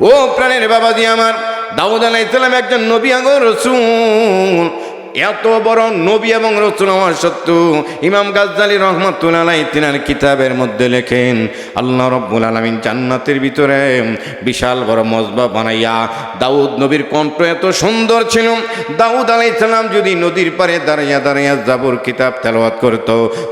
ও প্রাণের বাবাজি আমার দাউদ আলাইসালাম একজন নবী আগর রসুল। এত বড় নবী এবং রসুল আমার সত্য ইমাম গাজ্জালি রহমতুল্লাহ আলাই তিনার কিতাবের মধ্যে লেখেন, আল্লাহ রব্বুল আলমিন জান্নাতের ভিতরে বিশাল বড় মজবা বানাইয়া দাউদ নবীর কণ্ঠ এত সুন্দর ছিল। দাউদ আলাইসালাম যদি নদীর পারে দাঁড়াইয়া দাঁড়াইয়া জাবর কিতাব তেলাওয়াত করত,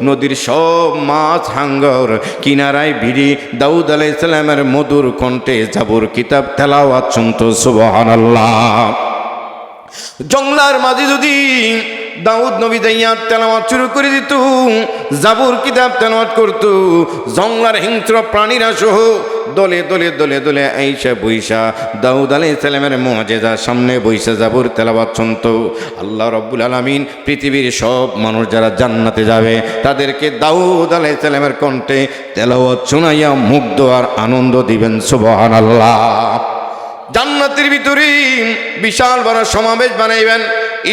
নদীর সব মাছ হাঙ্গর, কিনারায় ভিড়ি দাউদ আলাইসালামের মধুর কণ্ঠে জাবর কিতাব তেলাওয়াত শুনত সুবহান আল্লাহ জংলার মাঝে যদি দাউদ নবী দাইয়া তেলাওয়াত শুরু করে দিত, জাবুর কিতাব তেলাওয়াত করত জংলার হিংস্র প্রাণীরা সহ দলে দলে দলে দলে আইসা বইসা দাউদ আলাই সালামের মজেদা সামনে বইসা জাবুর তেলাওয়াত শুনত। আল্লাহ রব্বুল আলমিন পৃথিবীর সব মানুষ যারা জান্নাতে যাবে, তাদেরকে দাউদ আলাই সালামের কণ্ঠে তেলাওয়াত শোনাইয়া মুগ্ধ আর আনন্দ দিবেন সুবহান আল্লাহ জান্নাতের ভিতরে বিশাল বড় সমাবেশ বানাইবেন,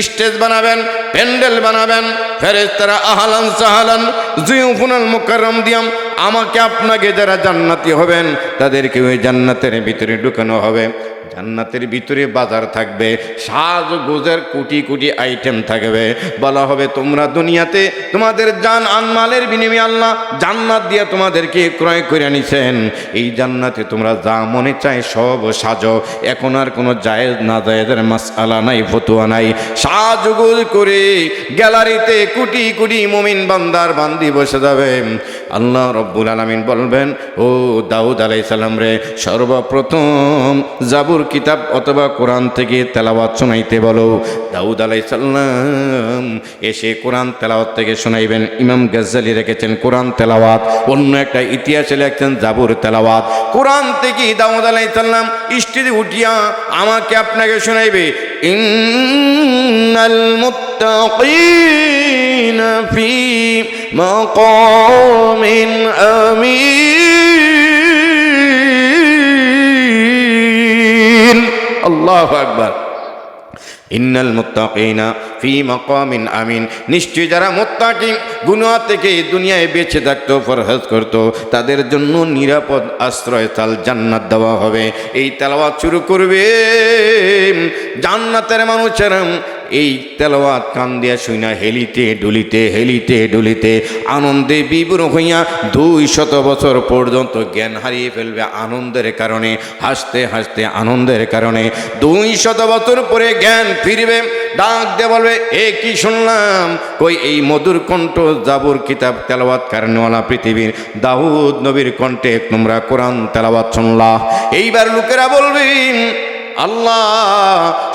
স্টেজ বানাবেন, প্যান্ডেল বানাবেন ফেরেজ তারা আহালান সাহালান জুয়ুফুনাল মুকাররম দিয়াম, আমাকে আপনাকে যারা জান্নাতি হবেন, তাদেরকে ওই জান্নাতের ভিতরে ঢুকানো হবে। জান্নাতের ভিতরে বাজার থাকবে, সাজ গোজের কোটি কোটি আইটেম থাকবে। বলা হবে, তোমরা দুনিয়াতে তোমাদের জান আনমালের বিনিময়ে আল্লাহ জান্নাত দিয়ে তোমাদেরকে ক্রয় করে নিছেন এই জান্নাতে তোমরা যা মনে চায় সব সাজো। এখন আর কোনো জায়েজ না জায়েজের মাসআলা নাই, ফতুয়া নাই। সাজগোজ করে গ্যালারিতে কোটি কোটি মুমিন বান্দার বান্দি বসে যাবে। আল্লাহ রব্বুল আলামিন বলবেন, ও দাউদ আলাই সালাম রে, সর্বপ্রথম জাবুর কিতাব অথবা কোরআন থেকে তেলাওয়াত শোনাইতে বলো। দাউদ আলাই সাল্লাম এসে কোরআন তেলাওয়াত থেকে শোনাইবেন। ইমাম গাজ্জালি রেখেছেন কোরআন তেলাওয়াত, অন্য একটা ইতিহাসে লেখছেন জাবুর তেলাওয়াত। কোরআন থেকে দাউদ আলাই সাল্লাম স্টেজে উঠিয়া আমাকে আপনাকে শোনাইবে। ইন্নাল মুত্তাকিন ফি মাকামিন আমিন আল্লাহু আকবার ইন্নাল মুত্তাকিনা ফি মাকামিন আমিন নিশ্চয় যারা মুত্তাকিন, গুনাহ থেকে দুনিয়ায় বেঁচে থাকতো ফরহজ করতো, তাদের জন্য নিরাপদ আশ্রয়স্থল জান্নাত দেওয়া হবে। এই তেলাওয়াত শুরু করবে জান্নাতের মানুষেরা এই তেলাওয়াত কান দিয়া শুইনা, হেলিতে ডুলিতে হেলিতে ডুলিতে, আনন্দে বিবর হইয়া দুই শত বছর পর্যন্ত জ্ঞান হারিয়ে ফেলবে আনন্দের কারণে, হাসতে হাসতে আনন্দের কারণে। দুই শত বছর পরে জ্ঞান ফিরবে, ডাক দিয়ে বলবে, এ কি শুনলাম? কই, এই মধুর কণ্ঠ জাবুর কিতাব তেলাওয়াত কারণওয়ালা পৃথিবীর দাউদ নবীর কণ্ঠে তোমরা কোরআন তেলাওয়াত শুনলা এইবার লোকেরা বলবেন আল্লাহ,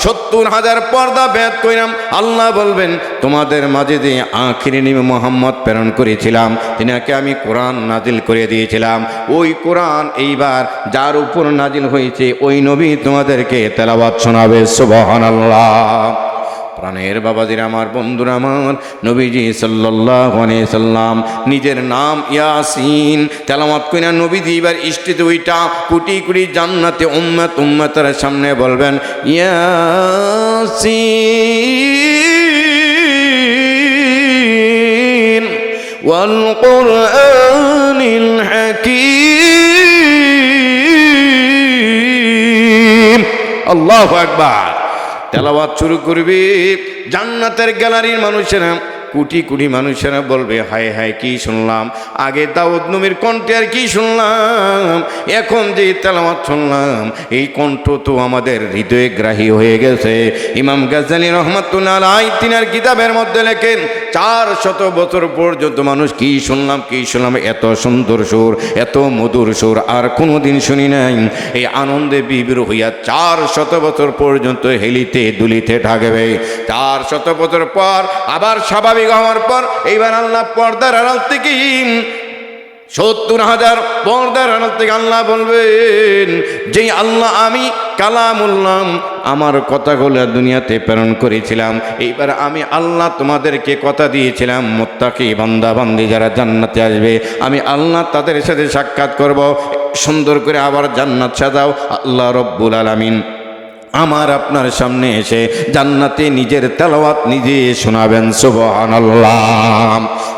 সত্তর হাজার পর্দা ভেদ কইরাম, আল্লাহ বলবেন, তোমাদের মাঝে যে আখিরি নিমে মোহাম্মদ প্রেরণ করেছিলাম, তিনাকে আমি কোরআন নাজিল করে দিয়েছিলাম। ওই কোরআন এইবার যার উপর নাজিল হয়েছে, ওই নবী তোমাদেরকে তেলাবাদ শোনাবে সুবহান আল্লাহ প্রাণের বাবাজির আমার, বন্ধুর আমার, নবীজি সাল্লাহাম নিজের নাম ইয়াসিন। তেলামত কইনা নবীজি এবার ইষ্টিত ওইটা কুটি কুটি জান্নাতে উম্মত উম্মতের সামনে বলবেন, ইয়াসিন, ওয়াল কোরআনিল হাকিম। তেলাওয়াত শুরু করবি। জান্নাতের গ্যালারির মানুষেরা কোটি কোটি মানুষেরা বলবে, হায় হায়, কি শুনলাম? আগে দাউদ নবীর কণ্ঠে আর কি শুনলাম? এখন যে তেলাওয়াত শুনলাম, এই কণ্ঠ তো আমাদের হৃদয়ে গ্রাহী হয়ে গেছে। ইমাম গাজালি রহমাতুল্লাহ আলাই তিনার কিতাবের মধ্যে লেখেন, চার শত বছর পর্যন্ত মানুষ কি শুনলাম কি শুনলাম? এত সুন্দর সুর, এত মধুর সুর, আর কোনো দিন শুনি নাই। এই আনন্দে বিবির হইয়া চার শত বছর পর্যন্ত হেলিতে দুলিতে ঢাকবে। চার শত বছর পর আবার স্বাভাবিক হওয়ার পর এইবার আল্লাহ পর্দার আড়াল থেকে সত্তর হাজার পর্দার আড়াল থেকে আল্লাহ বলবেন যে আল্লাহ আমি কালাম কালামুল্লাম আমার কথাগুলো দুনিয়াতে প্রেরণ করেছিলাম, এইবার আমি আল্লাহ তোমাদেরকে কথা দিয়েছিলাম, মোত্তাকি বান্দা বান্দি যারা জান্নাতে আসবে, আমি আল্লাহ তাদের সাথে সাক্ষাৎ করব, সুন্দর করে আবার জান্নাত সাজাও, আল্লাহ রব্বুল আলামিন। আমার আপনার সামনে এসে জান্নাতে নিজের তেলওয়াত নিজে শোনাবেন সুবহান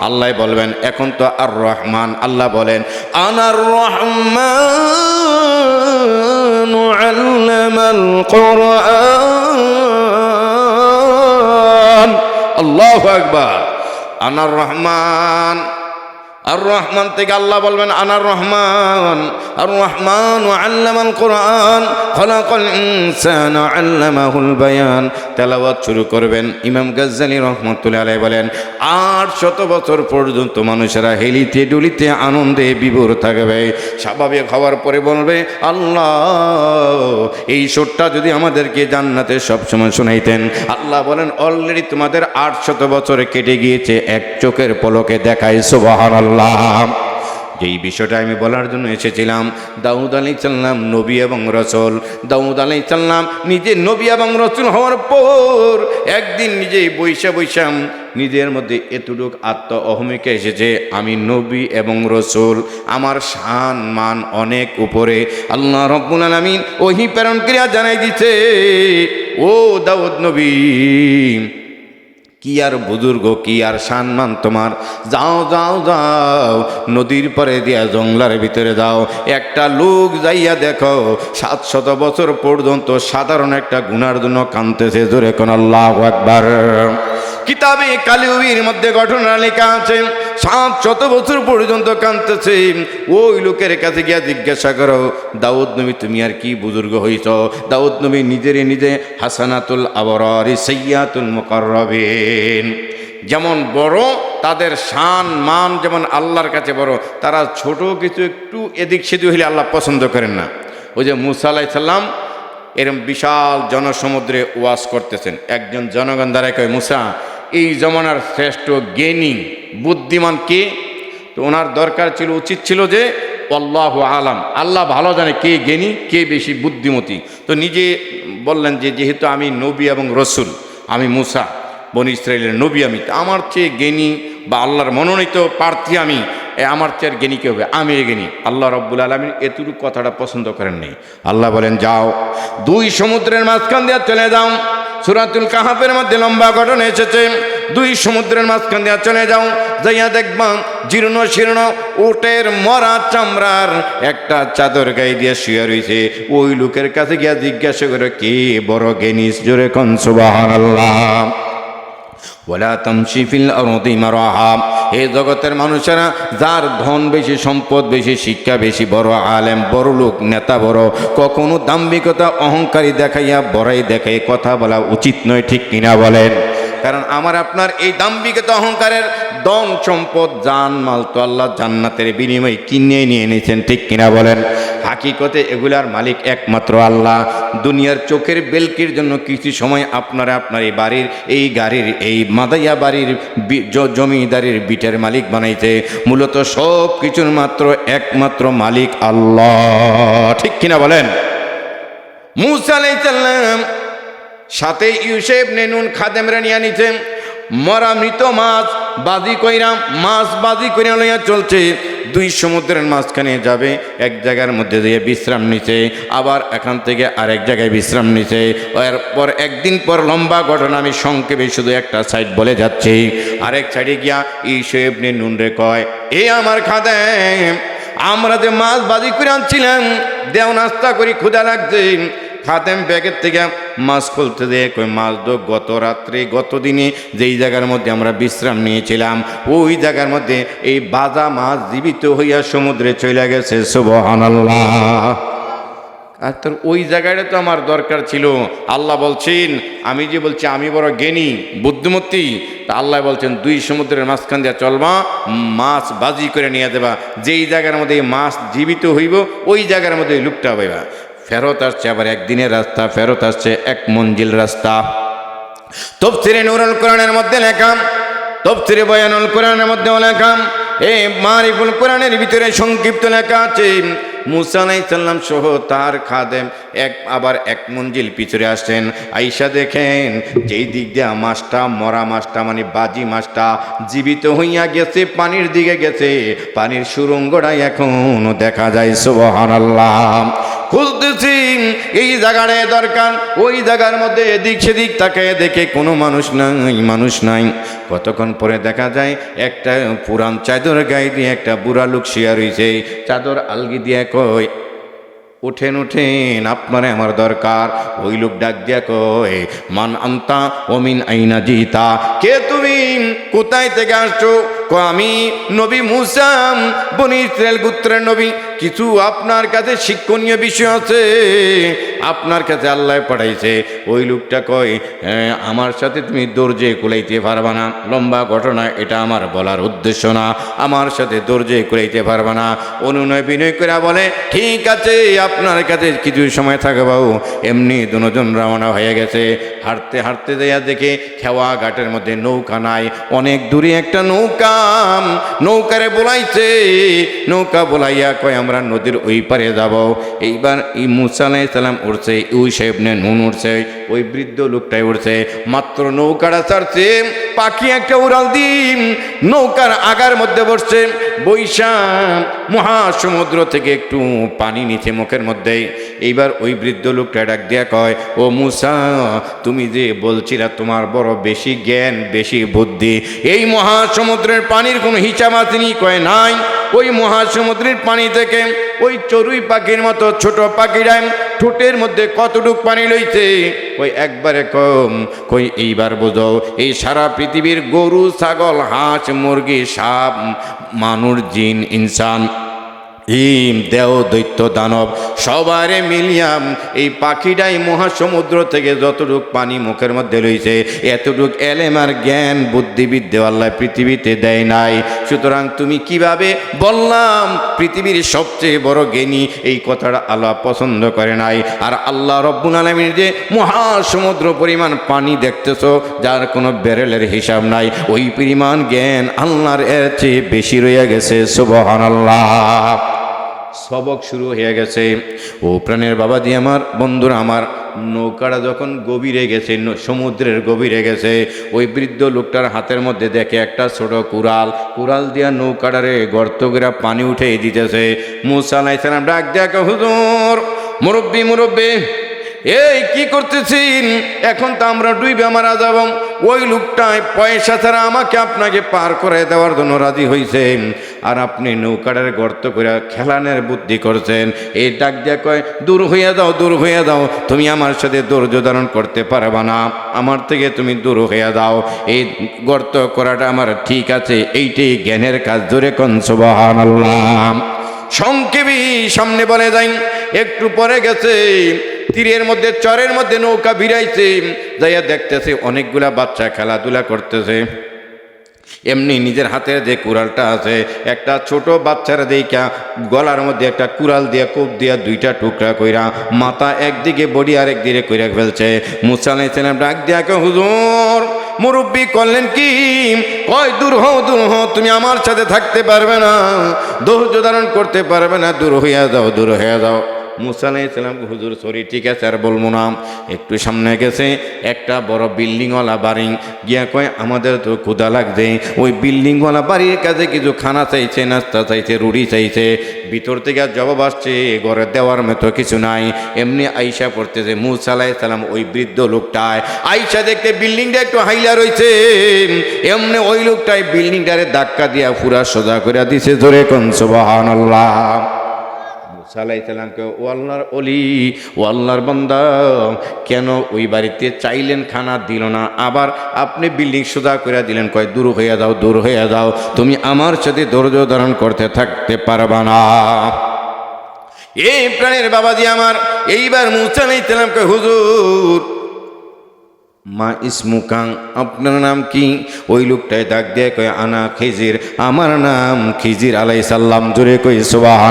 আল্লাহ বলবেন, এখন তো আর রহমান, আল্লাহ বলেন আনার রহমান আল্লাহ আকবার। আনার রহমান। আর রহমান থেকে আল্লাহ বলবেন, আনার রহমান, আর রহমান ও আল্লামাল কোরআন আল্লামাহুল বায়ান। তেলাওয়াত শুরু করবেন। ইমাম গাজ্জালি রহমতুল্লাহ আলাই বলেন, আট শত বছর পর্যন্ত মানুষেরা হেলিতে ডুলিতে আনন্দে বিভোর থাকবে। স্বাভাবিক হওয়ার পরে বলবে, আল্লাহ, এই সুরটা যদি আমাদেরকে জান্নাতে সবসময় শোনাইতেন। আল্লাহ বলেন অলরেডি তোমাদের আট শত বছর কেটে গিয়েছে, এক চোখের পলকে দেখায় সুবাহান আল্লাহ যেই বিষয়টা আমি বলার জন্য এসেছিলাম, দাউদ আলী চাল্লাম নবী এবং রসল, দাউদ আলী চাল্লাম নিজে নবী এবং রসুল হওয়ার পর একদিন নিজেই বৈশা বৈশাম নিজের মধ্যে এতটুক আত্ম অহমিকা এসেছে, আমি নবী এবং রসুল, আমার শান মান অনেক উপরে। আল্লাহ রব্বুল আলমিন ওহি প্রেরণ ক্রিয়া জানাই দিছে, ও দাউদ নবী কি আর বুজুর্গ, কি আর সম্মান তোমার? যাও যাও যাও, নদীর পরে দিয়া জঙ্গলার ভিতরে যাও। একটা লোক যাইয়া দেখো, সাত শত বছর পর্যন্ত সাধারণ একটা গুনার জন্য কানতেছে জোরে কোন আল্লাহ একবার কিতাবে কালিউবির মধ্যে ঘটনা লেখা আছে সাত শত বছর পর্যন্ত কানতেছে ওই লোকের কাছে গিয়া জিজ্ঞাসা করো, দাউদ নবী, তুমি আর কি বুজুর্গ হইছ? দাউদ নবী নিজেরে নিজে হাসানাতুল আবরারি সৈয়াতুল মুকরবিন যেমন বড়, তাদের শান, মান যেমন আল্লাহর কাছে বড়, তারা ছোট কিছু একটু এদিক সেদিক হইলে আল্লাহ পছন্দ করেন না। ওই যে মুসা আলাহি সাল্লাম এরম বিশাল জনসমুদ্রে ওয়াজ করতেছেন। একজন জনগণ দ্বারা কয়, মুসা এই জমানার শ্রেষ্ঠ জ্ঞানী, বুদ্ধিমান কে? তো ওনার দরকার ছিল, উচিত ছিল যে অল্লাহ আলাম। আল্লাহ ভালো জানে কে জ্ঞানী, কে বেশি বুদ্ধিমতী। তো নিজে বললেন যে, যেহেতু আমি নবী এবং রসুল, আমি মুসা, বনি ইসরায়েলের নবী আমি, তা আমার চেয়ে জ্ঞানী বা আল্লাহর মনোনীত প্রার্থী আমি, এ আমার চেয়ে জ্ঞানী কে হবে? আমি জ্ঞানী। আল্লাহ রব্বুল আলমিন এতটুকু কথাটা পছন্দ করেন আল্লাহ বলেন, যাও, দুই সমুদ্রের মাঝখান দিয়ে চলে যাও। সুরাতুল কাহাফের মধ্যে লম্বা ঘটনা এসেছে। দুই সমুদ্রের মাঝখান দিয়ে চলে যাও, যাইয়া দেখবা জীর্ণ শীর্ণ উটের মরা চামড়ার একটা চাদর গায়ে দিয়ে শুয়ে রয়েছে ওই লোকের কাছে গিয়া জিজ্ঞাসা করে, কে বড় জ্ঞানী? জোরে কনসুবাহ আল্লাহ এ জগতের মানুষেরা, যার ধন বেশি, সম্পদ বেশি, শিক্ষা বেশি, বড় আলেম, বড় লোক, নেতা বড়, কখনো দাম্ভিকতা, অহংকারী দেখাইয়া, বড়াই দেখাই কথা বলা উচিত নয়, ঠিক কিনা বলেন? কারণ আমার, আপনার এই দাম্ভিকতা, অহংকারের দন সম্পদ, জান, মাল তো আল্লাহ জান্নাতের বিনিময়ে কিনে নিয়ে নিয়েছেন ঠিক কিনা বলেন? হাকিকতে এগুলার মালিক একমাত্র আল্লাহ। দুনিয়ার চোখের বেলকির জন্য কিছু সময় আপনারা আপনার এই বাড়ির, এই গাড়ির, এই মাদাইয়া বাড়ির জমিদারির বিটের মালিক বানাইছে মূলত সব কিছুর মাত্র একমাত্র মালিক আল্লাহ। ঠিক কিনা বলেন? মুসা আলাইসাল্লাম সাথে ইউসেফ নেনুন খাদেমরা নিয়ে নিছেন। মরা মৃত মাছ বাজি কইরা, মাছ বাজি কইরা লইয়া চলছে। দুই সমুদ্রের মাঝখানে যাবে, এক জায়গার মধ্যে দিয়ে বিশ্রাম নিছে আবার এখান থেকে আরেক জায়গায় বিশ্রাম নিছে এরপর একদিন পর লম্বা ঘটনা, আমি সংক্ষেপে শুধু একটা সাইড বলে যাচ্ছি। আরেক সাইডে গিয়া ইউসেফ নেনুন রে কয়, এ আমার খাদেম, আমরা যে মাছ বাজি করে আনছিলাম, দেও নাস্তা করি ক্ষুদা লাগছে। খাদেম ব্যাগের থেকে মাছ খুলতে দিয়ে কই, মাছ দো গত রাত্রে, গত দিনে যেই জায়গার মধ্যে আমরা বিশ্রাম নিয়েছিলাম, ওই জায়গার মধ্যে এই বাজা মাছ জীবিত হইয়া সমুদ্রে চলে গেছে, সুবহানাল্লাহ। আর তোর ওই জায়গাটা তো আমার দরকার ছিল। আল্লাহ বলছেন, আমি যে বলছি, আমি বড় জ্ঞানী, বুদ্ধিমতী, তা আল্লাহ বলছেন, দুই সমুদ্রের মাঝখান দিয়ে চলবা, মাছ বাজি করে নিয়ে দেবা যেই জায়গার মধ্যে মাছ জীবিত হইব, ওই জায়গার মধ্যে লুকটা হইবা। ফেরত আসছে, আবার একদিনের রাস্তা, ফেরত আসছে এক মঞ্জিল রাস্তা। তফসিরে নুরুল কোরআনের মধ্যে লেখাম তফসিরে বয়ানুল কোরআনের মধ্যেও লেখাম এই মারিফুল কোরআনের ভিতরে সংক্ষিপ্ত লেখা আছে, মুসা আলাইসাল্লাম সহ তার খাদেম এক, আবার এক মঞ্জিল পিছরে আসছেন। আইসা দেখেন, যেই দিক দিয়ে মাছটা, মরা মাছটা মানে বাজি মাছটা জীবিত হইয়া গেছে, পানির দিকে গেছে, পানির সুরঙ্গটাই এখনও দেখা যায় সুবহান আল্লাহ খুঁজতেছি। এই জায়গাটায় দরকার, ওই জায়গার মধ্যে এদিক সেদিক তাকে দেখে কোনো মানুষ নাই মানুষ নাই। কতক্ষণ পরে দেখা যায়, একটা পুরান চাদর গায়ে দিয়ে একটা বুড়া লোক শিয়া রয়েছে চাদর আলগি দিয়ে কয় উঠেন উঠেন আপনারে আমার দরকার। ওই লোক ডাক দিয়া কয়, মান আন্তা অমিন আইনা জিতা। কে তুমি? কোথায় থেকে আসছো? আমি নবী মুসাম বনি ইসরায়েল গুত্রের নবী। কিছু আপনার কাছে শিক্ষণীয় বিষয় আছে। আপনার কাছে আল্লাহ পাঠাইছে। ওই লোকটা কয় "হ্যাঁ, আমার সাথে তুমি দর্জে কুলাইতে পারবা না। লম্বা ঘটনা এটা আমার বলার উদ্দেশ্য না। আমার সাথে দর্জে কুলাইতে পারবা না। অনুনয় বিনয় করে বলে ঠিক আছে আপনার কাছে কিছু সময় থাকে বাবু। এমনি দুজন রওনা হয়ে গেছে। হাঁটতে হাঁটতে যাইয়া দেখে খেওয়া ঘাটের মধ্যে নৌকা নাই। অনেক দূরে একটা নৌকা। নৌকারে বলাইছে। নৌকা বলাইয়া কয় আমরা নদীর ওই পারে যাব। এইবার এই মুসা উঠছে ওই সাহেব নে নুন উঠছে ওই বৃদ্ধ লোকটাই উঠছে মাত্র নৌকাটা ছাড়ছে, পাখি একটা উড়াল দিন, নৌকার আগার মধ্যে বসছে। বৈশাখ মহাসমুদ্র থেকে একটু পানি নিচে মুখের মধ্যে। এইবার ওই বৃদ্ধ লোকটা ডাক দিয়া কয়, ও মুসা, তুমি যে বলছিলা তোমার বড় বেশি জ্ঞান, বেশি বুদ্ধি, এই মহাসমুদ্রের পানির কোনো হিসাব আসেনি কয় নাই? ওই মহাসমুদ্রের পানি থেকে ওই চড়ুই পাখির মতো ছোট পাখিরা ঠোঁটের মধ্যে কতটুক পানি লইছে? ওই একবারে কম। কই, এইবার বোঝো, এই সারা পৃথিবীর গরু, ছাগল, হাঁস, মুরগি, সাপ, মানুষ, জিন, ইনসান হিম দেও দৈত্য দানব সবারে মিলিয়াম। এই পাখিটাই মহাসমুদ্র থেকে যতটুক পানি মুখের মধ্যে রয়েছে এতটুক এলেমার জ্ঞান, বুদ্ধিবিদ্যা আল্লাহ পৃথিবীতে দেয় নাই। সুতরাং তুমি কীভাবে বললাম, পৃথিবীর সবচেয়ে বড় জ্ঞানী এই কথাটা আল্লাহ পছন্দ করে নাই। আর আল্লাহ রব্বুল আলমীর যে মহাসমুদ্র পরিমাণ পানি দেখতেছো, যার কোনো ব্যারেলের হিসাব নাই, ওই পরিমাণ জ্ঞান আল্লাহর এর চেয়ে বেশি রয়ে গেছে সুবহান আল্লাহ সবক শুরু হয়ে গেছে। ও প্রাণের বাবা দিয়ে আমার, বন্ধুরা আমার, নৌকাটা যখন গভীরে গেছে সমুদ্রের গভীরে গেছে, ওই বৃদ্ধ লোকটার হাতের মধ্যে দেখে একটা ছোট কুড়াল কুড়াল দিয়া নৌকাটারে গর্ত করে পানি উঠে দিতেছে। মুসা ডাক দেখে হুজুর, মুরব্বী মুরব্বী, এই কি করতেছেন? এখন তো আমরা ডুইবে মারা যাব ওই লোকটায় পয়সা ছাড়া আমাকে আপনাকে পার করে দেওয়ার জন্য রাজি হয়েছে আর আপনি নৌকাটার গর্ত করে খেলানের বুদ্ধি করছেন। এই ডাক দিয়া কয়, দূর হইয়া দাও দূর হইয়া দাও তুমি আমার সাথে ধৈর্য ধারণ করতে পারবা না। আমার থেকে তুমি দূর হইয়া দাও এই গর্ত করাটা আমার ঠিক আছে। এইটাই জ্ঞানের কাজ ধরে কনসবাহান আল্লাহ সংক্ষেপী সামনে বলে যাই, একটু পরে গেছে, তীরের মধ্যে, চরের মধ্যে নৌকা ভিড়াইছে যাইয়া দেখতেছে অনেকগুলা বাচ্চা খেলাধুলা করতেছে। এমনি নিজের হাতের যে কুড়ালটা আছে, একটা ছোট বাচ্চার দেখা গলার মধ্যে একটা কুড়াল দিয়ে, কোপ দিয়ে দুইটা টুকরা কইরা মাথা একদিকে বডি আর একদিকে কইরা ফেলছে। মুসা আলাইসালাম ডাক দিয়া কে হুজুর, মুরব্বী করলেন কি? কয়, দূর হও দূর হও, তুমি আমার সাথে থাকতে পারবে না, ধৈর্য ধারণ করতে পারবে না, দূর হইয়া যাও, দূর হইয়া যাও। মুসা আলাইসালাম হুজুর সরি ঠিক আছে, আর বলব না। একটু সামনে গেছে, একটা বড় বিল্ডিংওয়ালা বাড়ি। গিয়া কয়, আমাদের তো ক্ষুদা লাগছে। ওই বিল্ডিংওয়ালা বাড়ির কাছে কিছু খানা চাইছে, নাস্তা চাইছে, রুটি চাইছে। ভিতর থেকে জবাব আসছে ঘরে দেওয়ার মতো কিছু নাই। এমনি আইসা পড়তেছে, মুসা আলাইসালাম ওই বৃদ্ধ লোকটায়। আইসা দেখতে বিল্ডিংটা একটু হাইলা রয়েছে এমনি ওই লোকটাই বিল্ডিংটারে ধাক্কা দিয়া পুরা সোজা করে দিছে, জোরে কনসবাহান আল্লাহ সালাইসালামকে ও আল্লাহর অলি ও আল্লাহর বান্দা, কেন ওই বাড়িতে চাইলেন খানা দিল না? আবার আপনি বিল্ডিং সোজা করে দিলেন, কয়, দূর হইয়া যাও, দূর হইয়া যাও, তুমি আমার সাথে ধৈর্য ধারণ করতে থাকতে পারবা না। এই প্রাণের বাবাজি আমার, এইবার মুসা কয়, হুজুর মা ইসমুকাং আপনার নাম কি? ওই লোকটায় ডাক দিয়ে কয়, আনা খিজির। আমার নাম খিজির আলাই সাল্লাম জোরে কই সুবাহ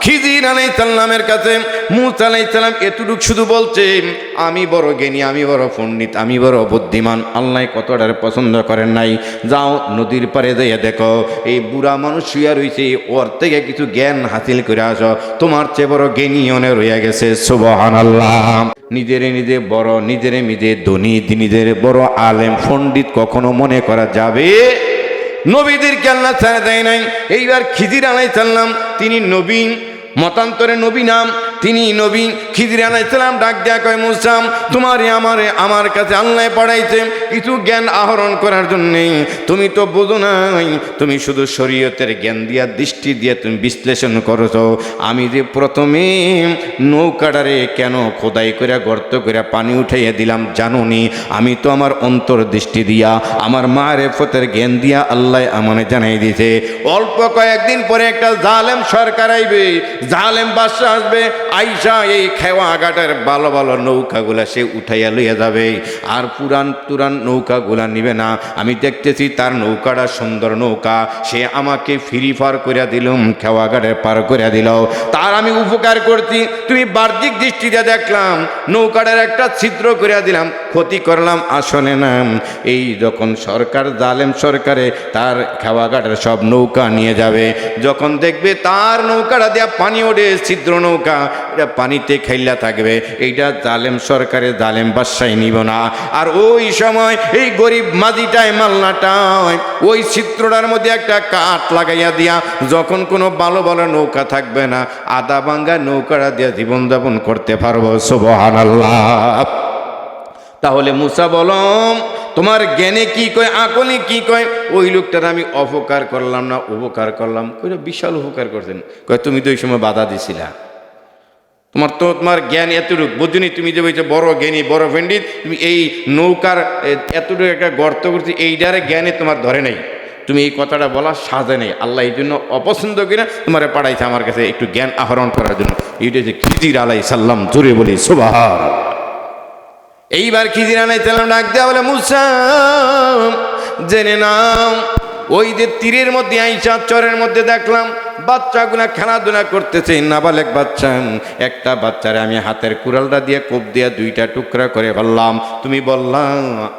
খিজির আলাই সাল্লামের কাছে মুস আলাই সাল্লাম এতটুক শুধু বলছে, আমি বড় জ্ঞানী, আমি বড় পণ্ডিত, আমি বড় বুদ্ধিমান, আল্লাহ কতটার পছন্দ করেন নাই। যাও নদীর পারে যাইয়া দেখো, এই বুড়া মানুষ শুয়া রইছে, ওর থেকে কিছু জ্ঞান হাসিল করে আসো। তোমার চেয়ে বড় জ্ঞানী অনে রইয়া গেছে সুবহান আল্লাহ নিজেরে নিজে বড়, নিজেরে নিজে ধনী, নিজের বড় আলেম, পণ্ডিত কখনো মনে করা যাবে? নবীদেরকে আল্লাহ ছেড়ে দেয় নাই। এইবার খিজির আলাই চাল্লাম তিনি নবীন, মতান্তরে নবী নাম তিনি নবী খিদির আলাইসালাম ডাক দেয়া কয় মুসাম তোমারই আমারে আমার কাছে আল্লাহ পড়াইছে কিছু জ্ঞান আহরণ করার জন্যে। তুমি তো বোঝো নাই, তুমি শুধু শরীয়তের জ্ঞান দিয়া, দৃষ্টি দিয়ে তুমি বিশ্লেষণ করছ। আমি যে প্রথমে নৌকাটারে কেন খোদাই করে গর্ত করে পানি উঠাইয়া দিলাম জানুনি। আমি তো আমার অন্তর দৃষ্টি দিয়া, আমার মায়ের ফতের জ্ঞান দিয়া আল্লাহ আমানে জানাই দিয়েছে। অল্প কয়েকদিন পরে একটা জালেম সরকার আইবে, জালেম বাদশা আসবে আইসা এই খেওয়া আগাটার ভালো ভালো নৌকাগুলা সে উঠাইয়া লইয়া যাবে। আর পুরান তুরান নৌকাগুলা নিবে না। আমি দেখতেছি তার নৌকাটা সুন্দর নৌকা। সে আমাকে ফ্রি ফার করিয়া দিলুম খেওয়া ঘাটের পার করিয়া দিল। তার আমি উপকার করছি। তুমি বাহ্যিক দৃষ্টিতে দেখলাম, নৌকাটার একটা ছিদ্র করিয়া দিলাম, ক্ষতি করলাম, আসলে না। এই যখন সরকার, জালেম সরকারে তার খেওয়া ঘাটের সব নৌকা নিয়ে যাবে, যখন দেখবে তার নৌকাটা দেওয়া পানি ওঠে, ছিদ্র নৌকা এটা পানিতে খেলা থাকবে। এইটা জালেম সরকারে জালেম বাসায় নিব না। আর ওই সময় এই গরিব মাদিটায় মাল্লাটায় ওই চিত্রটার মধ্যে একটা কাঠ লাগাইয়া দিয়া যখন কোনো ভালো ভালো নৌকা থাকবে না আদা ভাঙ্গা নৌকাটা দিয়া জীবনযাপন করতে পারব সুবহান আল্লাহ তাহলে মুসা বলম তোমার জ্ঞানে কি কয়, আকলে কি কয়? ওই লোকটার আমি অপকার করলাম না, উপকার করলাম। বিশাল উপকার করছেন। কয়, তুমি তো ওই সময় বাধা দিছিলা। তোমার তো তোমার জ্ঞান এতটুকু। বুঝুনি তুমি যে বলছো বড় জ্ঞানী, বড় পণ্ডিত, তুমি এই নৌকার এতটুকু একটা গর্ত করছি এইটারে জ্ঞানে তোমার ধরে নেই। তুমি এই কথাটা বলা সাজে নেই। আল্লাহ এই জন্য অপছন্দ করে তোমার পাঠাইছে আমার কাছে একটু জ্ঞান আহরণ করার জন্য। এইটা যে খিজির আলাই সাল্লাম জোরে বলি সুবাহার এইবার খিজির আলাই সাল্লাম ডাক দেওয়া বলে মুসাম জেনে নাও। ওই যে তীরের মধ্যে আইসা, চরের মধ্যে দেখলাম বাচ্চাগুলা খেলাধুলা করতেছে নাবালেক বাচ্চা। একটা বাচ্চারে আমি হাতের কুড়ালটা দিয়ে কোপ দিয়ে দুইটা টুকরা করে বললাম তুমি বললাম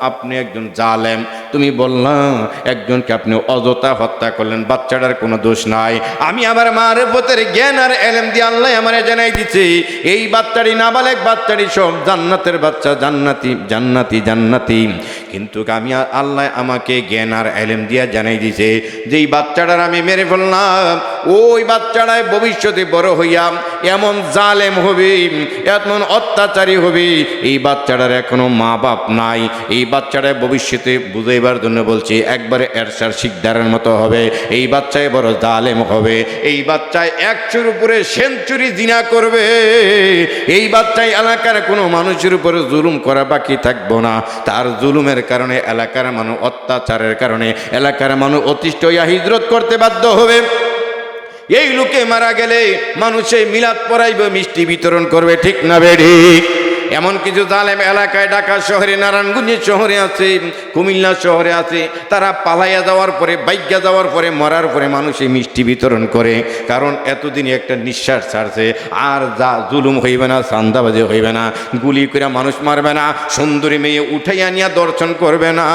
আপনি একজন জালেম। তুমি বললাম, একজনকে আপনি অযথা হত্যা করলেন, বাচ্চাটার কোনো দোষ নাই। আমি আমার মার পথের জ্ঞান আর এলেম দিয়ে আল্লাহ আমার জানাই দিচ্ছে এই বাচ্চাটি নাবালেক বাচ্চাটি সব জান্নাতের বাচ্চা, জান্নাতি জান্নাতি জান্নাতি। কিন্তু আমি আল্লাহ আমাকে জ্ঞান আর এলেম দিয়া জানাই দিছে যে এই বাচ্চাটার আমি মেরে ফেললাম, ওই বাচ্চাটায় ভবিষ্যতে বড় হইয়া এমন জালেম হবে, এমন অত্যাচারী হবে, এই বাচ্চাটার এখনও মা বাপ নাই, এই বাচ্চাটায় ভবিষ্যতে বুঝাইবার জন্য বলছি, একবারে এরশার শিকদারের মতো হবে, এই বাচ্চায় বড় জালেম হবে, এই বাচ্চায় একশোর উপরে সেঞ্চুরি জিনা করবে, এই বাচ্চায় এলাকার কোনো মানুষের উপরে জুলুম করা বাকি থাকব না। তার জুলুমের কারণে এলাকার মানুষ অত্যাচারের কারণে এলাকার মানুষ অতিষ্ঠ হইয়া হিজরত করতে বাধ্য হবে। এই লোকে মারা গেলে মানুষে মিলাদ পরাইবে, মিষ্টি বিতরণ করবে, ঠিক না বেঠিক এমন কিছু জালেম এলাকায় ঢাকা শহরে নারায়ণগঞ্জ শহরে আছে, কুমিল্লা শহরে আছে, তারা পালাইয়া যাওয়ার পরে বাইজ্ঞা যাওয়ার পরে, মরার পরে মানুষে মিষ্টি বিতরণ করে। কারণ এতদিন একটা নিঃশ্বাস ছাড়ছে, আর যা জুলুম হইবে না সান্দাবাজি হইবে না, গুলি করে মানুষ মারবে না, সুন্দরী মেয়ে উঠাইয়া নিয়ে দর্শন করবে না।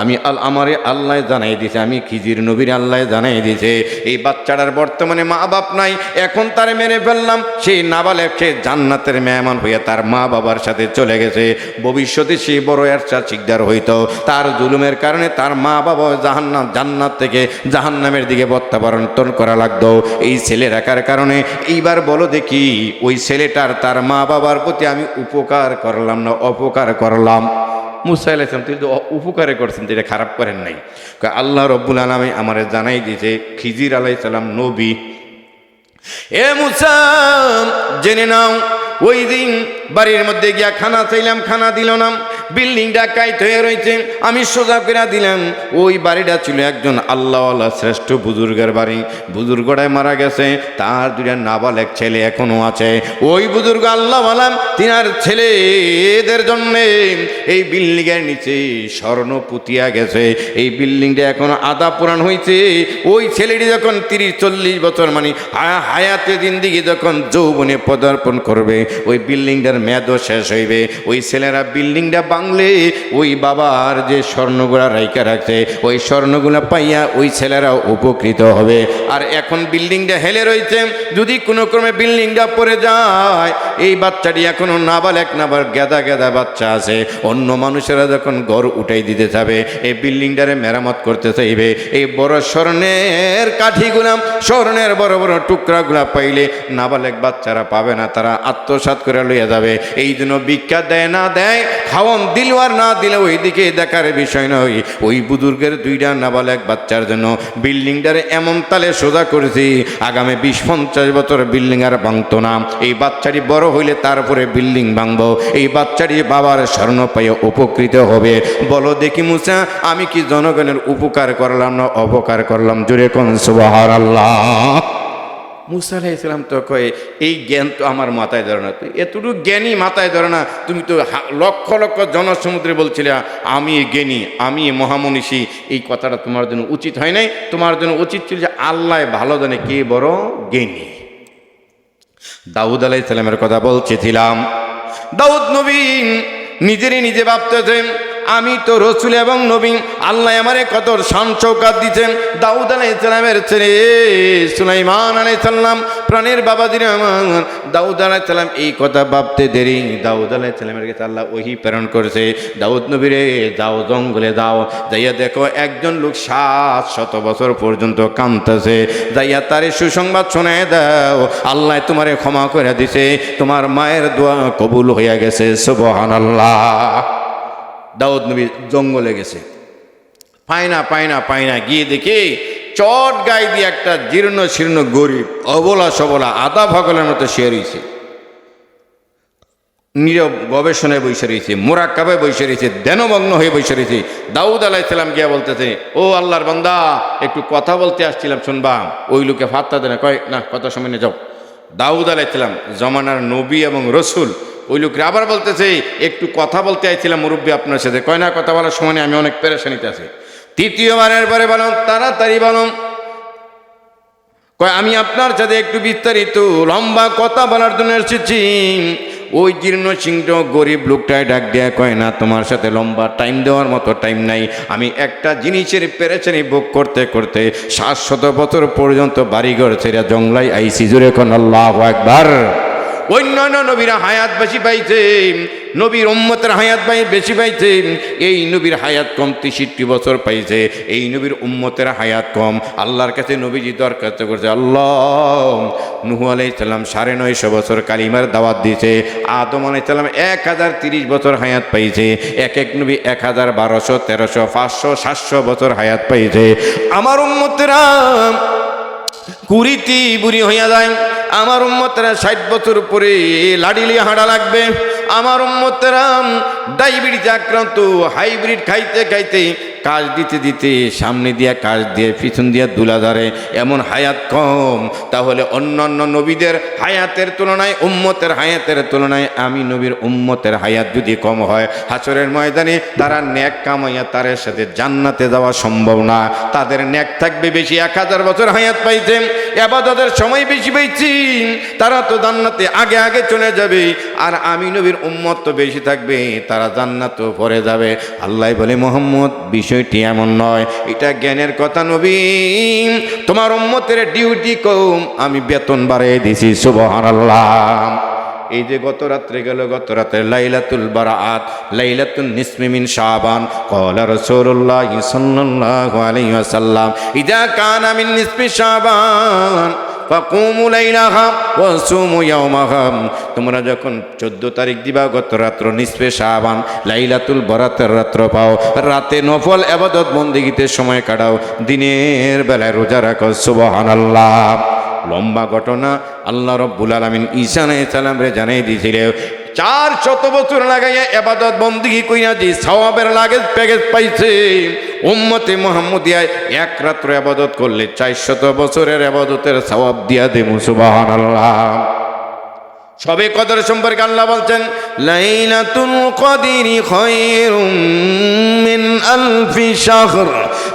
আমি আল আমারে আল্লাহ জানাই দিছে, আমি খিজির নবীর আল্লাহ জানাই দিছে, এই বাচ্চাটার বর্তমানে মা বাপ নাই, এখন তারে মেরে ফেললাম, সেই নাবালেক সে জান্নাতের মেহমান হইয়া তার মা বাবার সাথে চলে গেছে। ভবিষ্যতে সে বড় এরচা শিকদার হইত। তার জুলুমের কারণে তার মা বাবা জাহান্নাম জান্নাত থেকে জাহান্নামের দিকে প্রত্যাবর্তন করা লাগতো। এই ছেলে রাখার কারণে এইবার বলো দেখি, ওই ছেলেটার তার মা বাবার প্রতি আমি উপকার করলাম না অপকার করলাম? মুসা আলাইসলাম তিনি তো উপকারে করছেন, যেটা খারাপ করেন নাই। আল্লাহ রব্বুল আলমী আমার জানাই দিয়েছে, খিজির আলাইসালাম নবী, এ মুসা, জেনে নাও, ওই দিন বাড়ির মধ্যে গিয়া খানা চাইলাম, খানা দিল না। বিল্ডিংটা কাইট হয়ে রয়েছে আমি সোজা করে দিলাম, ওই বাড়িটা ছিল একজন আল্লাহওয়ালা শ্রেষ্ঠ বুজুর্গের বাড়ি। বুজুর্গটায় মারা গেছে, তার দুটা নাবালেক ছেলে এখনও আছে। ওই বুজুর্গ আল্লাহওয়ালা, তিনার ছেলেদের জন্যে এই বিল্ডিংয়ের নিচে স্বর্ণ পুতিয়া গেছে। এই বিল্ডিংটা এখন আদা পুরাণ হয়েছে ওই ছেলেটি যখন তিরিশ, চল্লিশ বছর মানে হায়াতে জিন্দিগি যখন যৌবনে পদার্পণ করবে, ওই বিল্ডিংটার মেয়াদও শেষ হইবে। ওই ছেলেরা বিল্ডিংটা বাং ভাঙলে ওই বাবার যে স্বর্ণগুলা রাইকা রাখছে, ওই স্বর্ণগুলা পাইয়া ওই ছেলেরা উপকৃত হবে। আর এখন বিল্ডিংটা হেলে রয়েছে যদি কোনো ক্রমে বিল্ডিংটা পড়ে যায়, এই বাচ্চাটি এখনও নাবালেক নাবার গেদা গেদা বাচ্চা আছে। অন্য মানুষেরা যখন ঘর উঠাই দিতে যাবে, এই বিল্ডিংটারে মেরামত করতে চাইবে। এই বড় স্বর্ণের কাঠিগুলাম স্বর্ণের বড় বড় টুকরাগুলা পাইলে নাবালেক বাচ্চারা পাবে না, তারা আত্মসাৎ করে লইয়া যাবে। এই জন্য ভিক্ষা দেয় না দেয় খাওয়ন দিল আর না দিলে ওই দিকে দেখার বিষয় নয়। ওই বুজুর্গের দুইটা নাবালেক বাচ্চার জন্য বিল্ডিংটারে এমন তালে সোজা করেছি, আগামী বিশ পঞ্চাশ বছর বিল্ডিং আর ভাঙতো না। এই বাচ্চাটি বড় হইলে তারপরে বিল্ডিং ভাঙবো। এই বাচ্চাটি বাবার স্বর্ণ পাইয়ে উপকৃত হবে। বলো দেখি মুসা, আমি কি জনগণের উপকার করলাম না অপকার করলাম? জুড়ে কোন সুবাহার আল্লাহ মুসা আলাহ ইসলাম তো কয়ে, এই জ্ঞান তো আমার মাথায় ধরে না। তুই এতটুকু জ্ঞানী মাথায় ধরে না, তুমি তো লক্ষ লক্ষ জনসমুদ্রে বলছিলে, আমি জ্ঞানী, আমি মহামনীষী। এই কথাটা তোমার জন্য উচিত হয় নাই। তোমার জন্য উচিত ছিল যে আল্লাহ ভালো জানে কে বড় জ্ঞানী। দাউদ আলাহ ইসলামের কথা বলছিলাম। দাউদ নবীন নিজেরই নিজে ভাবতেছেন আমি তো রসুল এবং নবীন আল্লাহ আমারে কত শান চৌকাত দিচ্ছেন দাউদ আলাই ইসলামের ছেলে সুলাইমান আলাই সাল্লাম প্রাণের বাবা দিন দাউদ আলাই সাল্লাম এই কথা ভাবতে দেরি। দাউদ আলাই সাল্লামের কাছে আল্লাহ ওহি প্রেরণ করেছে। দাউদ নবীরে, যাও জঙ্গলে দাও যাইয়া দেখো একজন লোক সাত শত বছর পর্যন্ত কামতেছে যাইয়া তারে সুসংবাদ শোনায় দাও। আল্লাহ তোমারে ক্ষমা করে দিছে। তোমার মায়ের দোয়া কবুল হইয়া গেছে সুবহান আল্লাহ দাউদ নবী জঙ্গলে গেছে। পায় না পায় না পায় না গিয়ে দেখি চট গায়ে দিয়ে একটা জীর্ণ শীর্ণ গরিব, অবলা সবলা আদা ভগলের মতো শুয়ে রয়েছে। নীরব গবেষণায় বসে রয়েছে, মোরাক্কাবে বসে রয়েছে দেনমগ্ন হয়ে বসে রয়েছে। দাউদ আলাইসালাম গিয়া বলতেছে, ও আল্লাহর বান্দা, একটু কথা বলতে আসছিলাম শুনবা ওই লোকে ফাত্তা দেয় না, কয়, না, কথা সামনে যাও দাউদ আলাইসালাম জমানার নবী এবং রসুল ওই লোকরে আবার বলতেছে, একটু কথা বলতে আইছিলাম, মুরব্বী আপনার সাথে। কয়, না, কথা বলার সময় আমি অনেক পেরেশানিতে আছি। তৃতীয়বারের পরে বলুন, তাড়াতাড়ি বলুন। কয়, আমি আপনার সাথে একটু বিস্তারিত, লম্বা কথা বলার জন্য এসেছি। ওই জীর্ণ সিংহ গরিব লোকটায় ডাক দেয়া কয়, না, তোমার সাথে লম্বা টাইম দেওয়ার মতো টাইম নাই। আমি একটা জিনিসের পেরেছেনি বুক করতে করতে সাত শত বছর পর্যন্ত বাড়িঘর ছেড়ে জংলাই আইসি জুড়ে কোন আল্লাহ একবার অন্যান্য নবীরা হায়াত বেশি পাইছে, নবীর উম্মতের হায়াত পাই বেশি পাইছে, এই নবীর হায়াত কম তেষট্টি বছর পাইছে, এই নবীর উম্মতের হায়াত কম। আল্লাহর কাছে নবীজি দরখাস্ত করছে, আল্লাহ, নুহু আলাইসাল্লাম সাড়ে নয়শো বছর কালিমার দাওয়াত দিয়েছে, আদম আলাইসাল্লাম এক হাজার তিরিশ বছর হায়াত পাইছে, এক এক নবী এক হাজার বারোশো, তেরোশো, পাঁচশো, সাতশো বছর হায়াত পাইছে। আমার উম্মতেরা কুড়িটি বুড়ি হইয়া যায় আমার উম্মতেরা ষাট বছর পরে লাডিলি হাঁটা লাগবে। আমার উম্মতেরা ডায়াবেটিস আক্রান্ত, হাইব্রিড খাইতে খাইতে কাজ দিতে দিতে সামনে দিয়া কাজ দিয়ে পিছন দিয়া দুলা ধরে। এমন হায়াত কম, তাহলে অন্যান্য নবীদের হায়াতের তুলনায়, উম্মতের হায়াতের তুলনায় আমি নবীর উম্মতের হায়াত যদি কম হয়, হাসরের ময়দানে তারা ন্যাক কামাইয়া তারের সাথে জান্নাতে যাওয়া সম্ভব না। তাদের ন্যাক থাকবে বেশি, এক হাজার বছর হায়াত পাইছে, এবাদতের সময় বেশি পাইছি। তারা তো জান্নাতে আগে আগে চলে যাবে। আর আমি নবীর উম্মত তো বেশি থাকবে, তারা জান্নাত পরে যাবে। আল্লাহ বলে, মোহাম্মদ, বিষয়টি এমন নয়। এটা জ্ঞানের কথা নবী। তোমার উম্মতের ডিউটি কম, আমি বেতন বাড়িয়ে দিছি সুবহান এই যে গত রাত্রে গেল, গত রাত্রে লাইলাতুল বারাআত লাইলাতুল নিসমিমিন শাবান, ক্বালা রাসূলুল্লাহ সাল্লাল্লাহু আলাইহি ওয়াসাল্লাম, ইযা কানা মিন নিসমি শাবান। তোমরা যখন চোদ্দ তারিখ দিবা, গত রাত্র নিষ্পে শাহবান লাইলাতুল বরাতের রাত্র পাও। রাতে নফল আবাদত বন্দিগিতে সময় কাটাও। দিনের বেলায় রোজা রাখো, সুবহানাল্লাহ। লম্বা ঘটনা আল্লাহ রব্বুল আলমিন ঈশান সালামরে জানাই দিয়েছিল চার শত বছর লাগাইয়া এবাদত বন্দিগি কইয়া যে সওয়াবের লাগেজ প্যাকেজ পাইছে, উম্মতে মোহাম্মদিয়ায় এক রাত্র আবাদত করলে চার শত বছরের আবাদতের সওয়াব দিয়া দে মুসুবাহান আল্লাহ সবে কদর সম্পর্কে আল্লাহ বলছেন, লাইলাতুল কদিরি খায়রুম মিন আলফি শাহর।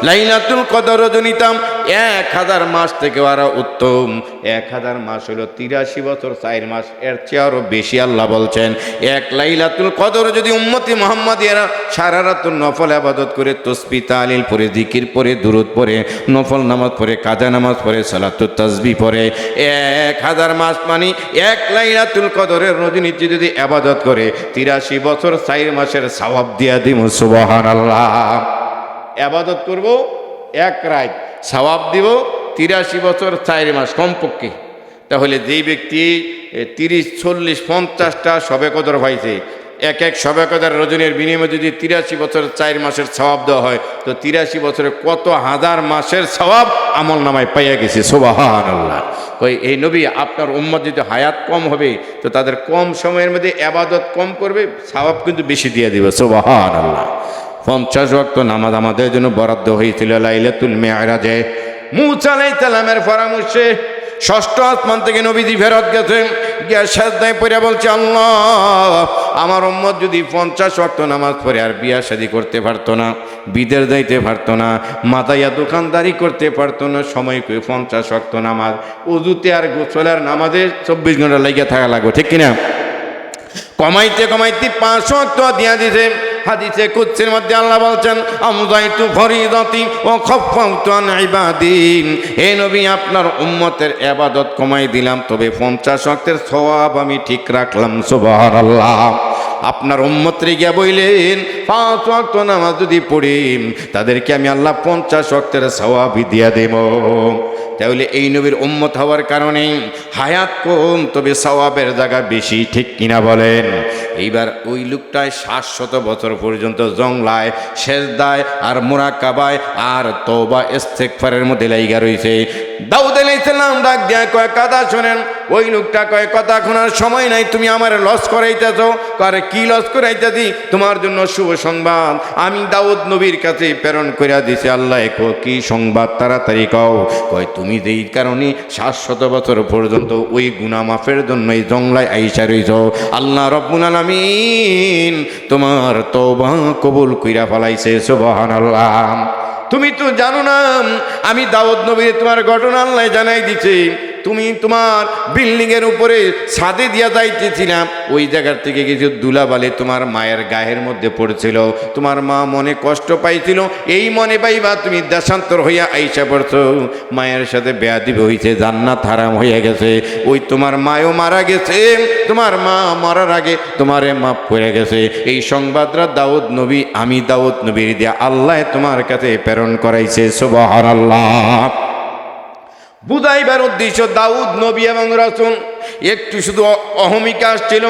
লাইলাতুল কদর রজনীতাম এক হাজার মাস থেকে আরও উত্তম। এক হাজার মাস হলো তিরাশি বছর, চার মাস। এর চেয়ে আরও বেশি আল্লাহ বলছেন। এক লাইলাতুল কদর যদি উম্মতি মোহাম্মদ এরা সারা রাত নফল আবাদত করে, তসবি, তালিল পরে জিকির পরে দুরুদ পরে নফল নামাজ পরে কাজা নামাজ পরে সালাতুল তাসবি পরে এক হাজার মাস মানে এক লাইলাতুল কদরের রজনীতি যদি আবাদত করে, তিরাশি বছর, চার মাসের সওয়াব দিয়া দিব সুবহান আল্লাহ আবাদত করব, এক রাত সওয়াব দিব, তিরাশি বছর চার মাস কমপক্ষে। তাহলে যেই ব্যক্তি তিরিশ, চল্লিশ, পঞ্চাশটা সবে কদর পাইছে, এক এক সবে কদর রজনীর বিনিময়ে যদি তিরাশি বছর চার মাসের সওয়াব দেওয়া হয়, তো তিরাশি বছরে কত হাজার মাসের সওয়াব আমল নামায় পাইয়া গেছে সোবাহান আল্লাহ ওই এই নবী, আপনার উম্মত যদি হায়াত কম হবে, তো তাদের কম সময়ের মধ্যে আবাদত কম করবে, সওয়াব কিন্তু বেশি দিয়ে দিবে সোবাহান আল্লাহ পঞ্চাশ ওয়াক্ত নামাজ আমাদের জন্য বরাদ্দ হয়েছিল লাইলে লাইলাতুল মেয়ারাজে। মুসা তালামের পরামর্শে ষষ্ঠ আসমান থেকে নবীজি ফেরত গেছেন। গিয়া সাজদায় পড়ে বলছে, আল্লাহ, আমার উম্মত যদি পঞ্চাশ ওয়াক্ত নামাজ পড়ে আর বিয়া শাদি করতে পারতো না বিদের যাইতে পারতো না মাতাইয়া দোকানদারি করতে পারতো না, সময় করে পঞ্চাশ ওয়াক্ত নামাজ উজুতে আর গোসলের নামাজে চব্বিশ ঘণ্টা লাগিয়ে থাকা লাগবে, ঠিক কিনা? কমাইতে কমাইতে পাঁচশো তো দিয়া দিছে। হাদিসে কুচ্ছের মধ্যে আল্লাহ বলছেন, আমদাইতু ফরিদতি ও খফাউতু আন ইবাদি। হে নবী, আপনার উম্মতের ইবাদত কমাই দিলাম, তবে 50 ওয়াক্তের সওয়াব আমি ঠিক রাখলাম, সুবহানাল্লাহ। আপনার উম্মতরে গিয়া বইলেন, পাঁচ ওয়াক্ত নামাজ যদি পড়ি, তাদেরকে আমি আল্লাহ পঞ্চাশ ওয়াক্তের সওয়াবই দিয়া দেব। তাহলে এই নবীর উম্মত হওয়ার কারণে হায়াত কম, তবে সওয়াবের জায়গা বেশি, ঠিক কিনা বলেন? এইবার ওই লোকটায় শাশ্বত বছর পর্যন্ত জংলায় শেষদায় আর মোরাকাবায় আর তোবা ইস্তেকফারের মধ্যে লাইগা রয়েছে দাউদ আলাইসাল্লাম ডাক দিয়া কয় কথা শোনেন, ওই লোকটা কয়, কথা শোনার সময় নাই, তুমি আমার লস করাইতেছ। কারে কি লস করাইতেছি? তোমার জন্য শুভ সংবাদ। আমি দাউদ নবীর কাছে প্রেরণ করিয়া দিছি। আল্লাহ কি সংবাদ? তাড়াতাড়ি কও। কয়, তুমি যেই কারণে শাশ্বত বছর পর্যন্ত ওই গুণা মাফের জন্য এই জংলায় আইসা রইছ। আল্লাহ রব্বুল আলামিন তোমার তবা কবুল কইরা ফলাইছে, সুবহানাল্লাহ। তুমি তো জানো না, আমি দাউদ নবী তোমার ঘটনা আল্লাহ জানাই দিছি। তুমি তোমার বিল্ডিংয়ের উপরে ছাদে দিয়া যাইতেছিলাম। ওই জায়গার থেকে কিছু দুলাবালি তোমার মায়ের গায়ের মধ্যে পড়ছিল। তোমার মা মনে কষ্ট পাইছিল। এই মনে পাইবা তুমি দেশান্তর হইয়া আইসা পড়ছো। মায়ের সাথে বেয়াদিব হইছে, জান্নাত হারাম হইয়া গেছে। ওই তোমার মায়ও মারা গেছে। তোমার মা মরার আগে তোমারে মাফ করে গেছে। এই সংবাদরা দাউদ নবী, আমি দাউদ নবীর দিয়া আল্লাহ তোমার কাছে প্রেরণ করাইছে, সুবহানাল্লাহ। বুঝাইবার উদ্দেশ্য দাউদ নবী এবং রসুন একটু শুধু অহমিকা আসছিল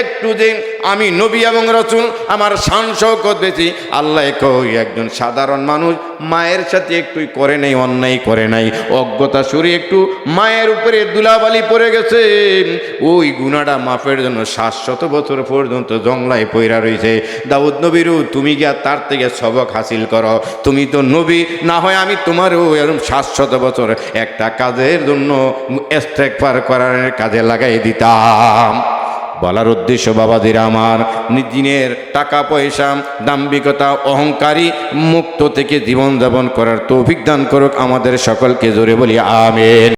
একটু যে আমি নবী এবং রসুন আমার শান শৌকত বেশি আল্লাহ কই, একজন সাধারণ মানুষ, মায়ের সাথে একটু করে নাই, অন্যায় করে নাই। অজ্ঞতা সুরে একটু মায়ের উপরে দুলাবালি পড়ে গেছে। ওই গুণাটা মাফের জন্য শাশ্বত বছর পর্যন্ত জংলায় পইরা রয়েছে দাউদ নবীরও তুমি গিয়া তার থেকে সবক হাসিল করো। তুমি তো নবী, না হয় আমি তোমারও এরকম শাশ্বত বছর একটা কাজের জন্য পার করার কাজে লাগাই দিতাম। বলার উদ্দেশ্য বাবাদের আমার। দিনের টাকা, পয়সা, দাম্ভিকতা, অহংকারী মুক্ত থেকে জীবনযাপন করার তৌফিক দান করুক আমাদের সকলকে জোরে বলি, আমেন।